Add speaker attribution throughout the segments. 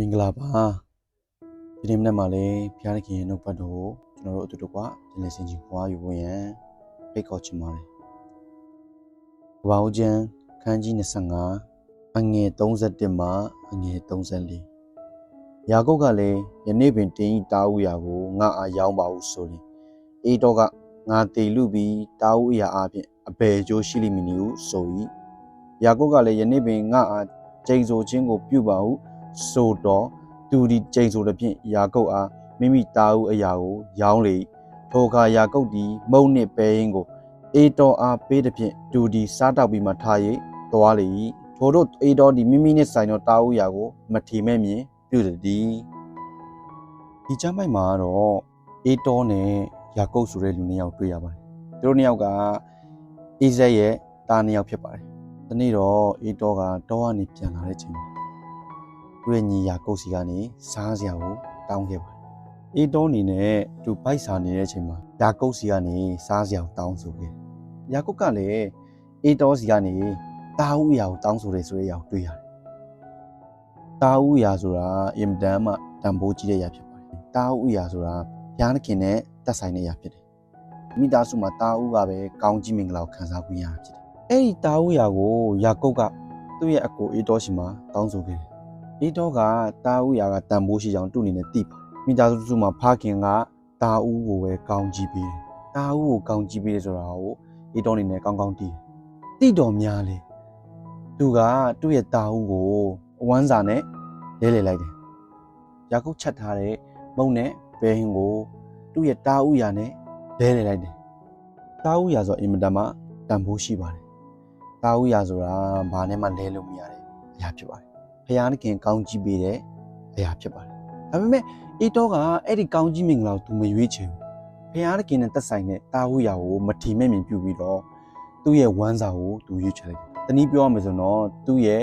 Speaker 1: မင်္ဂလာပါဒီနေ့မနက်မှာလည်းဘုရားသခင်ရဲ့နှုတ်ပတ်တော်ကိုကျွန်တော်တို့အတူတူကပြန်လည်ဆင်ခြင်ပွားယူဖို့ရန်ဖိတ်ခေါ်ချင်ပါတယ်။ဘာဦးကျမ်းခန်းကြီး25အငယ်31မှအငယ်34ယာကုပ်ကလည်းယနေ့ပင်တင်းဤတာဝူရာကိုငါအားရောင်းပါဟုဆိုရင်အေတော့ကငါတေလူပြီးတာဝူရာအပြင်အဘယ်ကျိုးရှိလိမ့်မည်နည်းဟုဆို၏ယာကုပ်ကလည်းယနေ့ပင်ငါအားကျိန်ဆိုခြင်းကိုပြုပါဟု ဆိုတော့သူဒီကျိန်ဆိုတဲ့ဖြင့်ယာကုပ်အားမိမိတာဝူအရာကိုရောင်းလေ၏ထိုအခါယာကုပ်သည်မုံနှင့်ပဲရင်ကိုအေတော်အားပေးသည်ဖြင့်သူဒီစားတောက်ပြီးမှထား၍သွားလေ၏ထိုတို့အေတော်ဒီမိမိနှင့်ဆိုင်သောတာဝူရာကိုမထီမဲ့မြင်ပြုသည်ဒီကျမ်းပိုက်မှာတော့အေတော်နဲ့ယာကုပ်ဆိုတဲ့လူနှစ်ယောက်တွေ့ရပါတယ်သူတို့နှစ်ယောက်ကအိဇက်ရဲ့တာနှစ်ယောက်ဖြစ်ပါတယ်ဒီနေ့တော့အေတော်ကတောကနေပြန်လာတဲ့ချိန်မှာ သူ့ရဲ့ညီယာကုပ်စီကနေစားစရာကိုတောင်းခဲ့ပါတယ်အေတော်အနေနဲ့သူပိုက်စာနေတဲ့အချိန်မှာယာကုပ်စီကနေစားစရာကိုတောင်းဆိုခဲ့တယ်ယာကုပ်ကလည်းအေတော်စီကနေတာဝူရာကိုတောင်းဆိုတယ်ဆိုတဲ့အရာကိုတွေ့ရတယ်တာဝူရာဆိုတာအင်မတန်မှတန်ဖိုးကြီးတဲ့အရာဖြစ်ပါတယ်တာဝူရာဆိုတာဘုရားသခင်နဲ့သက်ဆိုင်တဲ့အရာဖြစ်တယ်မိသားစုမှာတာဝူကပဲကောင်းကြီးမင်္ဂလာကိုခံစားခွင့်ရတာဖြစ်တယ်အဲ့ဒီတာဝူရာကိုယာကုပ်ကသူ့ရဲ့အကိုအေတော်စီမှာတောင်းဆိုခဲ့တယ် အေတော်ကတာဝူရာကတန်ဖိုးရှိကြောင်းသူ့အနေနဲ့သိပါတယ်မိသားစုမှာဖခင်ကတာဝူကိုပဲကောင်းကြီးပေးတယ်တာဝူကိုကောင်းကြီးပေးတယ်ဆိုတာကိုအေတော်အနေနဲ့ကောင်းကောင်းသိတယ်သိတော်များလေသူကသူ့ရဲ့တာဝူကိုအဝမ်းစာနဲ့လဲလှယ်လိုက်တယ်ယာကုပ်ချက်ထားတဲ့မုံနဲ့ဘဲဟင်းကိုသူ့ရဲ့တာဝူရာနဲ့လဲလှယ်လိုက်တယ်တာဝူရာဆိုအင်မတန်မှတန်ဖိုးရှိပါတယ်တာဝူရာဆိုတာဘာနဲ့မှလဲလို့မရတဲ့အရာဖြစ်ပါတယ် ဖယားခင်ကောင်းကြီးပေးတဲ့အရာဖြစ်ပါတယ်ဒါပေမဲ့အေတော့ကအဲ့ဒီကောင်းကြီးမင်္ဂလာကိုသူမရွေးချယ်ဘူးဖယားခင်နဲ့သက်ဆိုင်တဲ့တာဝူရာကိုမထီမဲ့မြင်ပြုပြီးတော့သူ့ရဲ့ဝမ်းစာကိုသူရွေးချယ်လိုက်တယ်တနည်းပြောရမယ်ဆိုတော့သူ့ရဲ့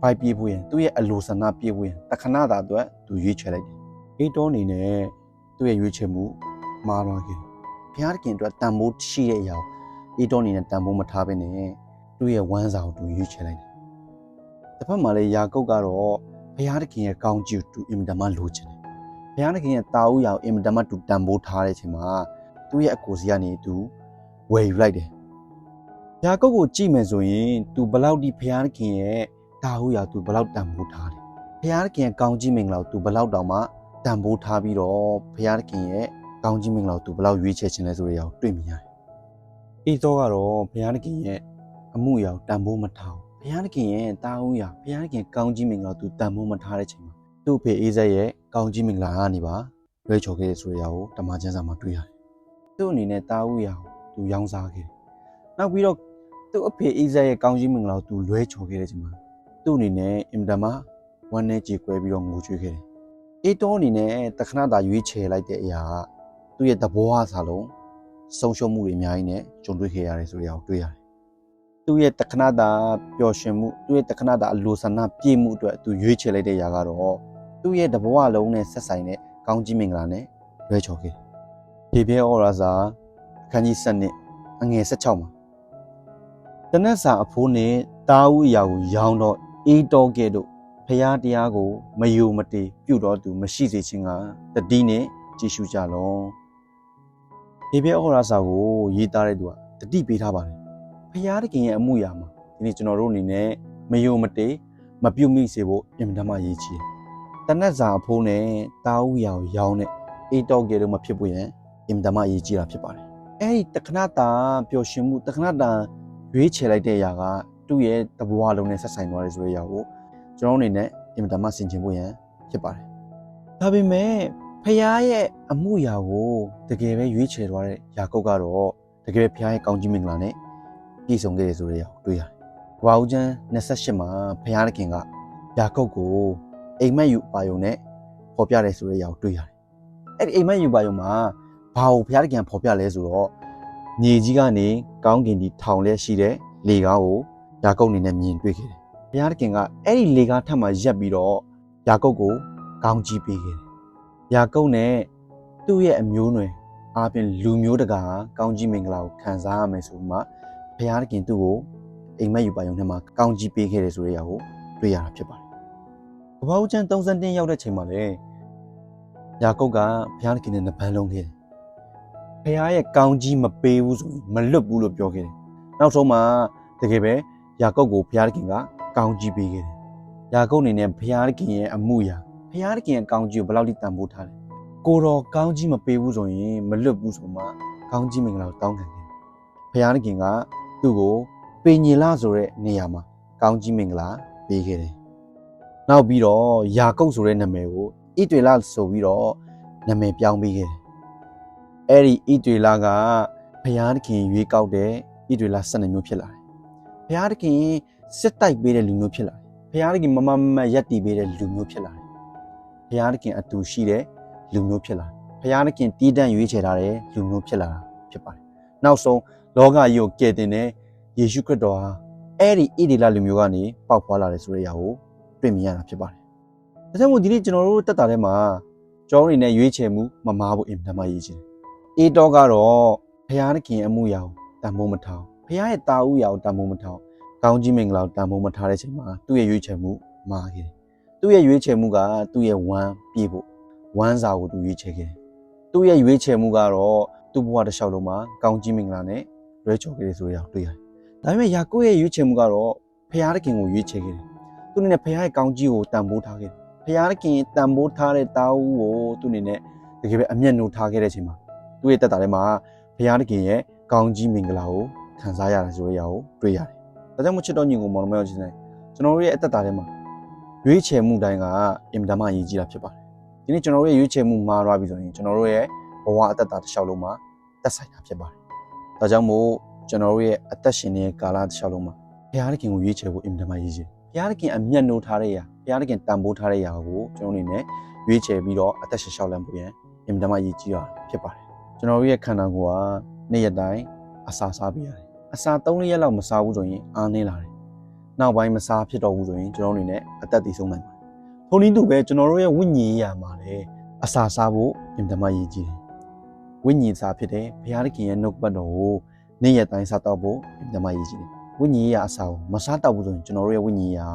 Speaker 1: ဘိုက်ပြေးဖို့ရင်သူ့ရဲ့အလိုဆန္ဒပြေးဖို့ရင်တခဏတာအတွက်သူရွေးချယ်လိုက်တယ်အေတော့အနေနဲ့သူ့ရဲ့ရွေးချယ်မှုမှားသွားခဲ့တယ်ဘုရားခင်အတွက်တန်ဖိုးရှိတဲ့အရာကိုအေတော့အနေနဲ့တန်ဖိုးမထားဘဲနဲ့သူ့ရဲ့ဝမ်းစာကိုသူရွေးချယ်လိုက်တယ် တစ်ဖက်မှာလည်းယာကုပ်ကတော့ဘုရားသခင်ရဲ့ကောင်းကြီးကိုသူအင်မတန်မှလိုချင်တယ်ဘုရားသခင်ရဲ့တာဝူရာကိုအင်မတန်မှသူတန်ဖိုးထားတဲ့အချိန်မှာသူ့ရဲ့အကိုစီကနေသူဝယ်ယူလိုက်တယ်ယာကုပ်ကိုကြည့်မယ်ဆိုရင်သူဘလောက်ဒီဘုရားသခင်ရဲ့တာဝူရာသူဘလောက်တန်ဖိုးထားတယ်ဘုရားသခင်ရဲ့ကောင်းကြီးမင်္ဂလာကိုသူဘလောက်တောင်မှတန်ဖိုးထားပြီးတော့ဘုရားသခင်ရဲ့ကောင်းကြီးမင်္ဂလာကိုသူဘလောက်ရွေးချယ်ခြင်းလဲဆိုတဲ့အရာကိုတွေ့မြင်ရတယ်။အေသောကတော့ဘုရားသခင်ရဲ့အမှုအရာကိုတန်ဖိုးမထား ဘူး။ဘုရားသခင်ရဲ့တာဝူရာဘုရားသခင်ကောင်းကြီးမင်္ဂလာကိုသူတန်ဖိုးမထားတဲ့ချိန်မှာသူ့ဖေအေးဇက်ရဲ့ကောင်းကြီးမင်္ဂလာကနေပါလွှဲချော်ခဲ့တဲ့ဆိုတဲ့အရာကိုတမန်ကျမ်းစာမှာတွေ့ရတယ်။သူ့အနေနဲ့တာဝူရာကိုသူရောင်းစားခဲ့တယ်။နောက်ပြီးတော့သူ့အဖေအေးဇက်ရဲ့ကောင်းကြီးမင်္ဂလာကိုသူလွှဲချော်ခဲ့တဲ့ချိန်မှာသူ့အနေနဲ့အင်မတန်မှဝမ်းနည်းကြေကွဲပြီးတော့ငိုကြွေးခဲ့တယ်။အေတောအနေနဲ့တခဏတာရွေးချယ်လိုက်တဲ့အရာကသူ့ရဲ့သဘောအစားလုံးဆုံးရှုံးမှုတွေအများကြီးနဲ့ကြုံတွေ့ခဲ့ရတယ်ဆိုတဲ့အရာကိုတွေ့ရတယ်။ သူ့ရဲ့တခဏတာပျော်ရွှင်မှုသူ့ရဲ့တခဏတာအလိုဆန္ဒပြည့်မှုအတွက်သူရွေးချယ်လိုက်တဲ့အရာကတော့သူ့ရဲ့တဘောလုံးနဲ့ဆက်ဆိုင်တဲ့ကောင်းကြီးမင်္ဂလာနဲ့လွဲချော်ခဲ့တယ်။ဖြေပြဲဩရာစာအခန်းကြီး7နှစ်အငယ်16မှာတနက်စာအဖိုးနဲ့တာဝူအရာကိုရောင်းတော့အေးတော်ကဲ့တို့ဖျားတရားကိုမယုံမတေပြုတော်သူမရှိစေခြင်းကတတိနဲ့ကြည်ရှုကြလောဒီပြဩရာစာကိုရေးသားတဲ့သူကတတိပေးထားပါတယ် ဖျားတခင်ရဲ့အမှုရာမှာဒီနေ့ကျွန်တော်တို့အနေနဲ့မယုံမတေမပြုတ်မိစေဖို့အင်မတန်မှရေးချည်တနက်စာအဖိုးနဲ့တာဝူရာကိုရောင်းတဲ့အေးတော်ကဲ့တို့မဖြစ်ဖို့ရန်အင်မတန်မှရေးချည်တာဖြစ်ပါတယ်အဲ့ဒီတခဏတာပျော်ရွှင်မှုတခဏတာရွေးချယ်လိုက်တဲ့အရာကသူ့ရဲ့တဘဝလုံးနဲ့ဆက်ဆိုင်သွားတယ်ဆိုတဲ့အရာကိုကျွန်တော်အနေနဲ့အင်မတန်မှဆင်ခြင်ဖို့ရန်ဖြစ်ပါတယ်။ဒါပေမဲ့ဖခင်ရဲ့အမှုရာကိုတကယ်ပဲရွေးချယ်သွားတဲ့ယာကုပ်ကတော့တကယ်ပဲဖခင်ရဲ့ကောင်းကြီးမင်္ဂလာနဲ့ ပြည့်စုံခဲ့တယ်ဆိုတဲ့အရာကိုတွေ့ရတယ်။ဝါဦးကျမ်း28မှာဖခင်ခင်ကယာကုပ်ကိုအိမ်မက်ယူပါယုံနဲ့ဖော်ပြတယ်ဆိုတဲ့အရာကိုတွေ့ရတယ်။အဲ့ဒီအိမ်မက်ယူပါယုံမှာဘာကိုဖခင်ခင်ဖော်ပြလဲဆိုတော့မြေကြီးကနေကောင်းကင်ဒီထောင်လဲရှိတဲ့လေကားကိုယာကုပ်အနေနဲ့မြင်တွေ့ခဲ့တယ်။ဘုရားသခင်ကအဲ့ဒီလေကားထပ်မှရက်ပြီးတော့ယာကုပ်ကိုကောင်းကြီးပေးခဲ့တယ်။ယာကုပ်နဲ့သူ့ရဲ့အမျိုးနွယ်အားဖြင့်လူမျိုးတကာကောင်းကြီးမင်္ဂလာကိုခံစားရမယ်ဆိုမှ ဘုရားသခင်သူ့ကိုအိမ်မက်ယူပါယုံထဲမှာကောင်းကြီးပေးခဲ့တယ်ဆိုတဲ့အရာကိုတွေ့ရတာဖြစ်ပါတယ်။ကကဘာဦးကျန်း32ရောက်တဲ့ချိန်မှာလေယာကုပ်ကဘုရားသခင်နဲ့နှစ်ပန်းလုံးခဲ့တယ်ဘုရားရဲ့ကောင်းကြီးမပေးဘူးဆိုရင်မလွတ်ဘူးလို့ပြောခဲ့တယ်နောက်ဆုံးမှာတကယ်ပဲယာကုပ်ကိုဘုရားသခင်ကကောင်းကြီးပေးခဲ့တယ်ယာကုပ်အနေနဲ့ဘုရားသခင်ရဲ့အမှုရာဘုရားသခင်ရဲ့ကောင်းကြီးကိုဘယ်လောက်ထိတန်ဖိုးထားလဲကိုတော်ကောင်းကြီးမပေးဘူးဆိုရင်မလွတ်ဘူးဆိုမှကောင်းကြီးမင်္ဂလာကိုတောင်းခံတယ်ဘုရားသခင်က သူ့ကိုပင်ညင်လာဆိုတဲ့နေရာမှာကောင်းကြီးမင်္ဂလာပေးခဲ့တယ်နောက်ပြီးတော့ယာကုပ်ဆိုတဲ့နာမည်ကိုဣတွေလဆိုပြီးတော့နာမည်ပြောင်းပေးခဲ့တယ်။အဲ့ဒီဣတွေလကဘုရားသခင်ရွေးကောက်တဲ့ဣတွေလ12မျိုးဖြစ်လာတယ်။ဘုရားသခင်စစ်တိုက်ပေးတဲ့လူမျိုးဖြစ်လာတယ်။ဘုရားသခင်မမမတ်ရက်တည်ပေးတဲ့လူမျိုးဖြစ်လာတယ်။ဘုရားသခင်အတူရှိတဲ့လူမျိုးဖြစ်လာတယ်။ဘုရားသခင်တည်တံ့ရွေးချယ်ထားတဲ့လူမျိုးဖြစ်လာတာဖြစ်ပါတယ်။နောက်ဆုံး လောကကြီးကိုကယ်တင်တဲ့ယေရှုခရစ်တော်ဟာအဲ့ဒီဣတွေလလူမျိုးကနေပေါက်ဖွာလာတယ်ဆိုတဲ့အရာကိုတွေ့မြင်ရတာဖြစ်ပါတယ်။ဒါကြောင့်မို့ဒီနေ့ကျွန်တော်တို့တက်တာထဲမှာကျောင်းနေနဲ့ရွေးချယ်မှုမမားဖို့အင်မတန်မှရည်ချင်း။အေတော့ကတော့ဘုရားသခင်အမှုရာကိုတန်ဖိုးမထား။ဘုရားရဲ့တာဥရာကိုတန်ဖိုးမထား။ကောင်းကြီးမင်္ဂလာကိုတန်ဖိုးမထားတဲ့ချိန်မှာသူ့ရဲ့ရွေးချယ်မှုမာခဲ့တယ်။သူ့ရဲ့ရွေးချယ်မှုကသူ့ရဲ့ဝမ်းပြေဖို့ဝမ်းစာကိုသူရွေးချယ်ခဲ့တယ်။သူ့ရဲ့ရွေးချယ်မှုကတော့သူ့ဘဝတစ်လျှောက်လုံးမှာကောင်းကြီးမင်္ဂလာနဲ့ ရွေးချယ်ခဲ့တယ်ဆိုတဲ့အရာကိုတွေ့ရတယ်။ဒါပေမဲ့ယာကုပ်ရဲ့ရွေးချယ်မှုကတော့ဘုရားသခင်ကိုရွေးချယ်ခဲ့တယ်သူအနေနဲ့ဖခင်ရဲ့ကောင်းကြီးကိုတန်ဖိုးထားခဲ့တယ်။ဖခင်ကခင်တန်ဖိုးထားတဲ့တာဦးကိုသူအနေနဲ့တကယ်ပဲအမျက်နှိုးထားခဲ့တဲ့အချိန်မှာသူ့ရဲ့တက်တာထဲမှာဖခင်ကခင်ရဲ့ကောင်းကြီးမင်္ဂလာကိုခံစားရတာဆိုတဲ့အရာကိုတွေ့ရတယ်။ဒါကြောင့်မို့ချစ်တော်ညီကိုမောင်နှမရောက်ခြင်းတိုင်းကျွန်တော်တို့ရဲ့အသက်တာထဲမှာရွေးချယ်မှုတိုင်းကအင်မတန်မှအရေးကြီးတာဖြစ်ပါတယ်။ဒီနေ့ကျွန်တော်တို့ရဲ့ရွေးချယ်မှုမှားသွားပြီဆိုရင်ကျွန်တော်တို့ရဲ့ဘဝအသက်တာတစ်လျှောက်လုံးမှာတက်ဆိုင်တာဖြစ်ပါတယ်။ ဒါကြောင့်မို့ကျွန်တော်တို့ရဲ့အသက်ရှင်နေတဲ့ကာလတစ်လျှောက်လုံးမှာဘုရားသခင်ကိုရွေးချယ်ဖို့အင်မတန်မှအရေးကြီးတယ်ဘုရားသခင်အမျက်နှိုးထားတဲ့အရာဘုရားသခင်တန်ဖိုးထားတဲ့အရာကိုကျွန်တော်အနေနဲ့ရွေးချယ်ပြီးတော့အသက်ရှင်လျှောက်လန်းဖို့ရန်အင်မတန်မှရည်ကြီးတာဖြစ်ပါတယ်ကျွန်တော်တို့ရဲ့ခန္ဓာကိုယ်ကနေ့ရက်တိုင်းအစာစားပေးရတယ်အစာ၃ရက်လောက်မစားဘူးဆိုရင်အားနည်းလာတယ်နောက်ပိုင်းမစားဖြစ်တော့ဘူးဆိုရင်ကျွန်တော်အနေနဲ့အသက်တည်ဆုံးနိုင်ပါတယ်ထုံနည်းတူပဲကျွန်တော်တို့ရဲ့ဝိညာဉ်ရေးရာမှာလည်းအစာစားဖို့အင်မတန်မှရည်ကြီးတယ် ဝိညာဉ်စာဖြစ်တဲ့ဘုရားသခင်ရဲ့နှုတ်ပတ်တော်ကိုနေ့ရက်တိုင်းစားတော့ဖို့အင်မတန်မှရည်ကြီးတယ်ဝိညာဉ်ရေးရာအစာကိုမစားတော့ဘူးဆိုရင်ကျွန်တော်တို့ရဲ့ဝိညာဉ်ရေးရာ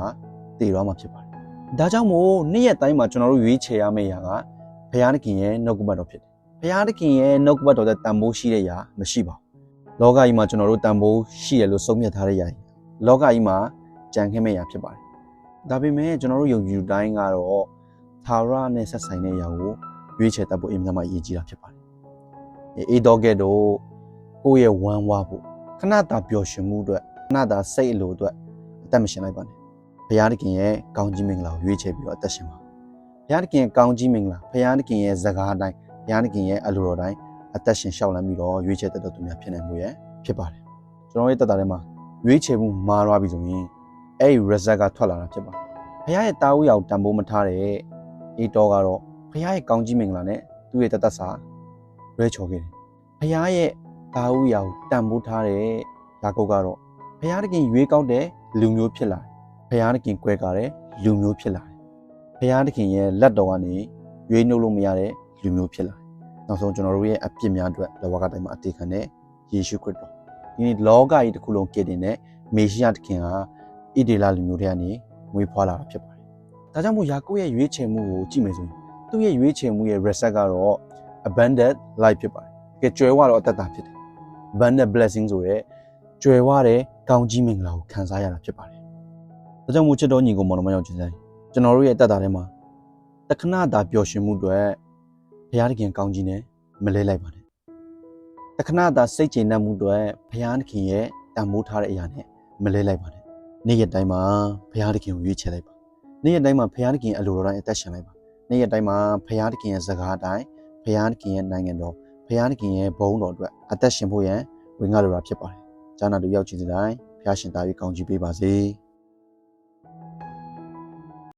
Speaker 1: ကတည်တော့မှာဖြစ်ပါတယ်။ဒါကြောင့်မို့နေ့ရက်တိုင်းမှာကျွန်တော်တို့ရွေးချယ်ရမယ့်ရာကဘုရားသခင်ရဲ့နှုတ်ကပတ်တော်ဖြစ်တယ်။ဘုရားသခင်ရဲ့နှုတ်ကပတ်တော်တဲ့တန်ဖိုးရှိတဲ့ရာမရှိပါဘူး။လောကကြီးမှာကျွန်တော်တို့တန်ဖိုးရှိတယ်လို့ဆုံးဖြတ်ထားတဲ့ရာကြီးလောကကြီးမှာကြံခဲ့မယ့်ရာဖြစ်ပါတယ်။ဒါပေမဲ့ကျွန်တော်တို့ယုံကြည်တိုင်းကတော့သာရနဲ့ဆက်ဆိုင်တဲ့ရာကိုရွေးချယ်တတ်ဖို့အင်မတန်မှအရေးကြီးတာဖြစ်ပါတယ်။ အေးတော့ကဲတော့ကိုယ့်ရဲ့ဝမ်းဝါဖို့ခဏတာပျော်ရွှင်မှုအတွက်ခဏတာစိတ်အလိုအတွက်အသက်မရှင်လိုက်ပါနဲ့ဘုရားသခင်ရဲ့ကောင်းကြီးမင်္ဂလာကိုရွေးချယ်ပြီးတော့အသက်ရှင်ပါဘုရားသခင်ရဲ့ကောင်းကြီးမင်္ဂလာဘုရားသခင်ရဲ့ဇကားတိုင်းဘုရားသခင်ရဲ့အလိုတော်တိုင်းအသက်ရှင်ရှောက်လန်းပြီးတော့ရွေးချယ်တတ်တော်သူများဖြစ်နိုင်မှုရဲ့ဖြစ်ပါတယ်ကျွန်တော်ရဲ့တက်တာထဲမှာရွေးချယ်မှုမားသွားပြီဆိုရင်အဲ့ဒီ result ကထွက်လာတာဖြစ်ပါတယ်ဘုရားရဲ့တာဝူရောက်တန်ဖိုးမထားတဲ့အေတော်ကတော့ဘုရားရဲ့ကောင်းကြီးမင်္ဂလာနဲ့သူ့ရဲ့တသက်စာ ရွေးချော်ခဲ့တယ်ဘုရားရဲ့တာဝူရောက်တန်ဖိုးထားတဲ့ယာကုပ်ကတော့ဘုရားသခင်ရွေးကောက်တဲ့လူမျိုးဖြစ်လာတယ်ဘုရားသခင်ကွဲကားတဲ့လူမျိုးဖြစ်လာတယ်ဘုရားသခင်ရဲ့လက်တော်ကနေရွေးနှုတ်လို့မရတဲ့လူမျိုးဖြစ်လာတယ်နောက်ဆုံးကျွန်တော်တို့ရဲ့အပြစ်များအတွက်လောကတိုင်းမှာအတေခံတဲ့ယေရှုခရစ်တော်ဒီနေ့လောကကြီးတစ်ခုလုံးကယ်တင်တဲ့မေရှိယသခင်ဟာဣဒေလလူမျိုးတွေကနေမွေးဖွားလာတာဖြစ်ပါတယ်ဒါကြောင့်မို့ယာကုပ်ရဲ့ရွေးချယ်မှုကိုကြည့်မယ်ဆိုရင်သူ့ရဲ့ရွေးချယ်မှုရဲ့ reset ကတော့ abundant life ဖြစ်ပါတယ်ကြွယ်ဝတော့အသက်တာဖြစ်တယ် abundant blessing ဆိုတဲ့ကျွယ်ဝတဲ့ကောင်းကြီးမင်္ဂလာကိုခံစားရတာဖြစ်ပါတယ်။ဒါကြောင့်မို့ချစ်တော်ညီကိုမောင်နှမရောက်ခြင်းဆိုင်ကျွန်တော်တို့ရဲ့အသက်တာထဲမှာတခဏတာပျော်ရွှင်မှုတွေဘုရားသခင်ကောင်းကြီးနဲ့မလဲလိုက်ပါနဲ့။တခဏတာစိတ်ကျေနပ်မှုတွေဘုရားသခင်ရဲ့တန်ဖိုးထားတဲ့အရာနဲ့မလဲလိုက်ပါနဲ့။နေ့ရက်တိုင်းမှာဘုရားသခင်ကိုရွေးချယ်လိုက်ပါ။နေ့ရက်တိုင်းမှာဘုရားသခင်အလိုတော်တိုင်းအသက်ရှင်လိုက်ပါ။နေ့ရက်တိုင်းမှာဘုရားသခင်ရဲ့စကားတိုင်း ဘုရားသခင်ရဲ့နိုင်ငံတော်ဘုရားသခင်ရဲ့ဘုန်းတော်အတွက်အသက်ရှင်ဖို့ရန်ဝင်ငါလိုတာဖြစ်ပါတယ်။ဂျာနာတို့ရောက်ချင်တဲ့တိုင်းဖျားရှင်သား၍ကောင်းချီးပေးပါစေ။